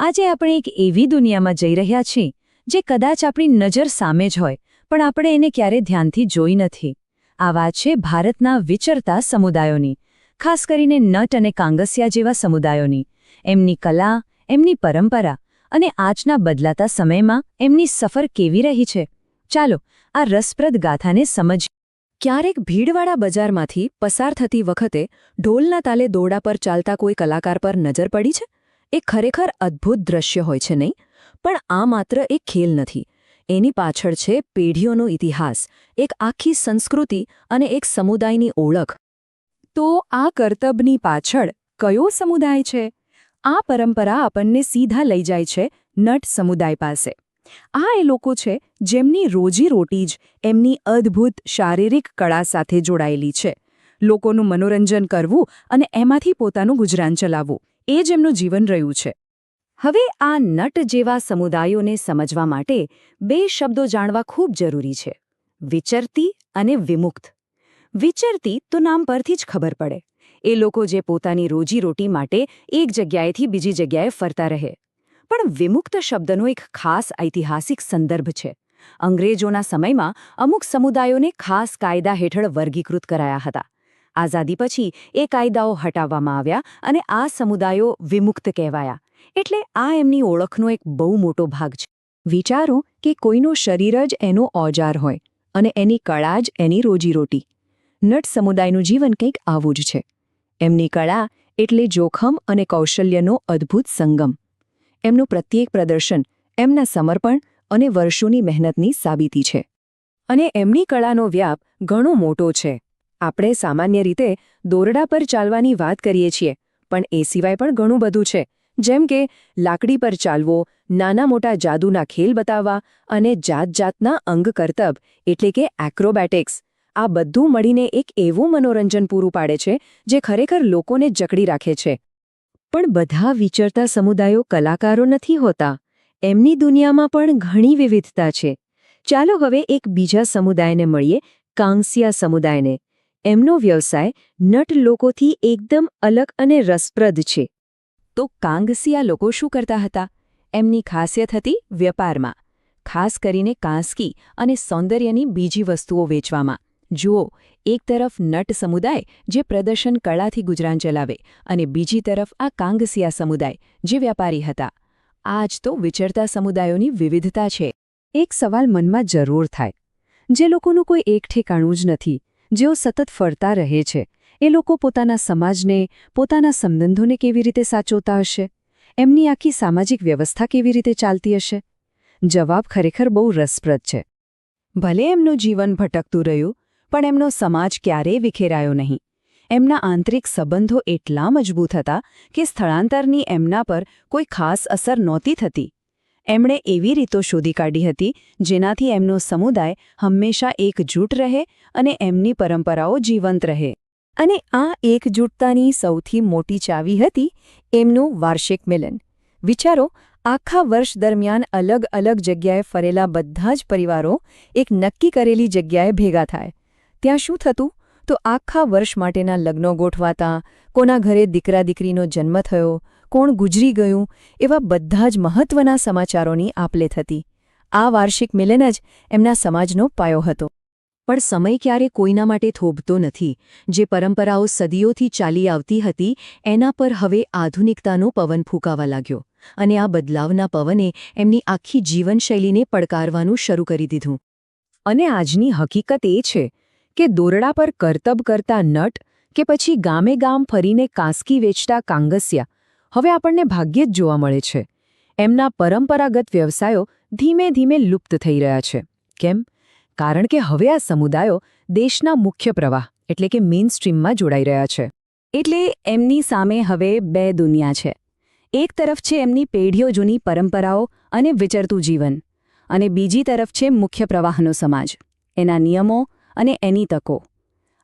આજે આપણે એક એવી દુનિયામાં જઈ રહ્યા છીએ, જે કદાચ આપણી નજર સામે જ હોય, પણ આપણે એને ક્યારે ધ્યાનથી જોઈ નથી. આ વાત છે ભારતના વિચરતા સમુદાયોની, ખાસ કરીને નટ અને કાંગસિયા જેવા સમુદાયોની. એમની કલા, એમની પરંપરા અને આજના બદલાતા સમયમાં એમની સફર કેવી રહી છે? ચાલો, આ રસપ્રદ ગાથાને સમજીએ. ક્યારેક ભીડવાળા બજારમાંથી પસાર થતી વખતે ઢોલના તાલે દોરડા પર ચાલતા કોઈ કલાકાર પર નજર પડી છે? એ ખરેખર અદ્ભુત દ્રશ્ય હોય છે નહીં? પણ આ માત્ર એક ખેલ નથી. એની પાછળ છે પેઢીઓનો ઇતિહાસ, એક આખી સંસ્કૃતિ અને એક સમુદાયની ઓળખ. તો આ કરતબની પાછળ કયો સમુદાય છે? આ પરંપરા આપણને સીધા લઈ જાય છે નટ સમુદાય પાસે. આ એ લોકો છે જેમની રોજીરોટી જ એમની અદ્ભુત શારીરિક કળા સાથે જોડાયેલી છે. લોકોનું મનોરંજન કરવું અને એમાંથી પોતાનું ગુજરાન ચલાવવું. એ જ એમનું જીવન રહ્યું છે. હવે આ નટ જેવા સમુદાયોને સમજવા માટે બે શબ્દો જાણવા ખૂબ જરૂરી છે. વિચરતી અને વિમુક્ત. વિચરતી તો નામ પરથી જ ખબર પડે. એ લોકો જે પોતાની રોજીરોટી માટે એક જગ્યાએથી બીજી જગ્યાએ ફરતા રહે. પણ વિમુક્ત શબ્દનો એક ખાસ ઐતિહાસિક સંદર્ભ છે. અંગ્રેજોના સમયમાં અમુક સમુદાયોને ખાસ કાયદા હેઠળ વર્ગીકૃત કરાયા હતા. આઝાદી પછી એ કાયદાઓ હટાવવામાં આવ્યા અને આ સમુદાયો વિમુક્ત કહેવાયા. એટલે આ એમની ઓળખનો એક બહુ મોટો ભાગ છે. વિચારો કે કોઈનું શરીર જ એનો ઓજાર હોય અને એની કળા જ એની રોજીરોટી. નટ સમુદાયનું જીવન કંઈક આવું જ છે. એમની કળા એટલે જોખમ અને કૌશલ્યનો અદ્ભુત સંગમ. એમનું પ્રત્યેક પ્રદર્શન એમના સમર્પણ અને વર્ષોની મહેનતની સાબિતી છે. અને એમની કળાનો વ્યાપ ઘણો મોટો છે. આપણે સામાન્ય રીતે દોરડા પર ચાલવાની વાત કરીએ છીએ, પણ એ સિવાય પણ ઘણું બધું છે. જેમ કે, લાકડી પર ચાલવો, નાના મોટા જાદુના ખેલ બતાવવા અને જાત જાતના અંગ કરતબ, એટલે કે એક્રોબેટિક્સ આ બધું મળીને એક એવું મનોરંજન પૂરું પાડે છે, જે ખરેખર લોકોને જકડી રાખે છે. પણ બધા વિચરતા સમુદાયો કલાકારો નથી હોતા. એમની દુનિયામાં પણ ઘણી વિવિધતા છે. ચાલો હવે એક બીજા સમુદાયને મળીએ, કાંસિયા સમુદાયને. એમનો વ્યવસાય નટ લોકોથી એકદમ અલગ અને રસપ્રદ છે. તો કાંગસિયા લોકો શું કરતા હતા? એમની ખાસિયત હતી વેપારમાં, ખાસ કરીને કાંસકી અને સૌંદર્યની બીજી વસ્તુઓ વેચવામાં. જુઓ, એક તરફ નટ સમુદાય જે પ્રદર્શન કળાથી ગુજરાન ચલાવે અને બીજી તરફ આ કાંગસિયા સમુદાય જે વ્યાપારી હતા. આ જ તો વિચરતા સમુદાયોની વિવિધતા છે. એક સવાલ મનમાં જરૂર થાય. જે લોકોનું કોઈ એક ઠેકાણું જ નથી. જેઓ સતત ફરતા રહે છે, એ લોકો પોતાના સમાજને, પોતાના સંબંધોને કેવી રીતે સાચવતા હશે? એમની આખી સામાજિક વ્યવસ્થા કેવી રીતે ચાલતી હશે? જવાબ ખરેખર બહુ રસપ્રદ છે. ભલે એમનું જીવન ભટકતું રહ્યું, પણ એમનો સમાજ ક્યારેય વિખેરાયો નહીં. એમના આંતરિક સંબંધો એટલા મજબૂત હતા કે સ્થળાંતરની એમના પર કોઈ ખાસ અસર નહોતી થતી. એમણે એવી રીતો શોધી કાઢી હતી, જેનાથી એમનો સમુદાય હંમેશા એકજૂટ રહે અને એમની પરંપરાઓ જીવંત રહે. અને આ એકજૂટતાની સૌથી મોટી ચાવી હતી એમનું વાર્ષિક મિલન. વિચારો, આખા વર્ષ દરમિયાન અલગ અલગ જગ્યાએ ફરેલા બધા જ પરિવારો એક નક્કી કરેલી જગ્યાએ ભેગા થાય. ત્યાં શું થતું? તો આખા વર્ષ માટેના લગ્નો ગોઠવાતા, કોના ઘરે દીકરા દીકરીનો જન્મ થયો કોણ ગુજરી ગયું એવા બધા જ મહત્વના સમાચારોની આપલે થતી. આ વાર્ષિક મિલન જ એમના સમાજનો પાયો હતો. પણ સમય ક્યારે કોઈના માટે થોભતો નથી. જે પરંપરાઓ સદીઓથી ચાલી આવતી હતી, એના પર હવે આધુનિકતાનો પવન ફૂંકાવા લાગ્યો અને આ બદલાવના પવને એમની આખી જીવનશૈલીને પડકારવાનું શરૂ કરી દીધું. અને આજની હકીકત એ છે કે દોરડા પર કરતબ કરતા નટ કે પછી ગામે ગામ ફરીને કાંસકી વેચતા કાંગસિયા હવે આપણને ભાગ્યે જ જોવા મળે છે. એમના પરંપરાગત વ્યવસાયો ધીમે ધીમે લુપ્ત થઈ રહ્યા છે. કેમ? કારણ કે હવે આ સમુદાયો દેશના મુખ્ય પ્રવાહ, એટલે કે મેઇન સ્ટ્રીમમાં જોડાઈ રહ્યા છે. એટલે એમની સામે હવે બે દુનિયા છે. એક તરફ છે એમની પેઢીઓ જૂની પરંપરાઓ અને વિચરતું જીવન, અને બીજી તરફ છે મુખ્ય પ્રવાહનો સમાજ, એના નિયમો અને એની તકો.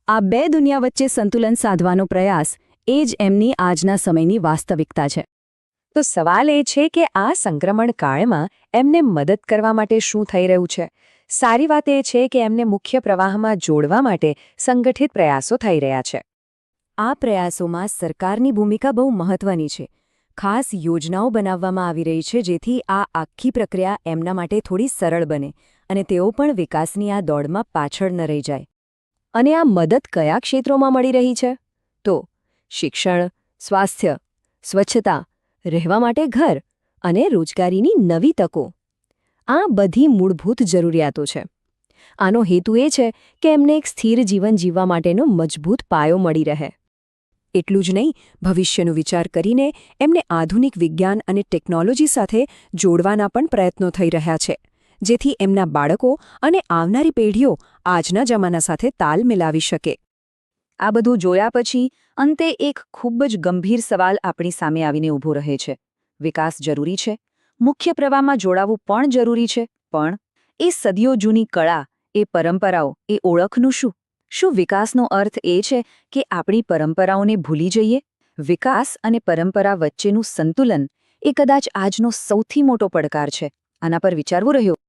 આ બે દુનિયા વચ્ચે સંતુલન સાધવાનો પ્રયાસ એ જ એમની આજના સમયની વાસ્તવિકતા છે. તો સવાલ એ છે કે આ સંક્રમણ કાળમાં એમને મદદ કરવા માટે શું થઈ રહ્યું છે? સારી વાત એ છે કે એમને મુખ્ય પ્રવાહમાં જોડવા માટે સંગઠિત પ્રયાસો થઈ રહ્યા છે. આ પ્રયાસોમાં સરકારની ભૂમિકા બહુ મહત્વની છે. ખાસ યોજનાઓ બનાવવામાં આવી રહી છે જેથી આ આખી પ્રક્રિયા એમના માટે થોડી સરળ બને અને તેઓ પણ વિકાસની આ દોડમાં પાછળ ન રહી જાય. અને આ મદદ કયા ક્ષેત્રોમાં મળી રહી છે? તો શિક્ષણ, સ્વાસ્થ્ય, સ્વચ્છતા, રહેવા માટે ઘર અને રોજગારીની નવી તકો. આ બધી મૂળભૂત જરૂરિયાતો છે. આનો હેતુ એ છે કે એમને એક સ્થિર જીવન જીવવા માટેનો મજબૂત પાયો મળી રહે. એટલું જ નહીં, ભવિષ્યનો વિચાર કરીને એમને આધુનિક વિજ્ઞાન અને ટેકનોલોજી સાથે જોડવાના પણ પ્રયત્નો થઈ રહ્યા છે, જેથી એમના બાળકો અને આવનારી પેઢીઓ આજના જમાના સાથે તાલ મિલાવી શકે. આ બધું જોયા પછી અંતે એક ખૂબ જ ગંભીર સવાલ આપણી સામે આવીને ઊભો રહે છે. વિકાસ જરૂરી છે? મુખ્ય પ્રવાહમાં જોડાવું પણ જરૂરી છે? પણ એ સદીઓ જૂની કળા, એ પરંપરાઓ, એ ઓળખનું શું? શું વિકાસનો અર્થ એ છે કે આપણી પરંપરાઓને ભૂલી જઈએ? વિકાસ અને પરંપરા વચ્ચેનું સંતુલન એ કદાચ આજનો સૌથી મોટો પડકાર છે. આના પર વિચારવું રહ્યું.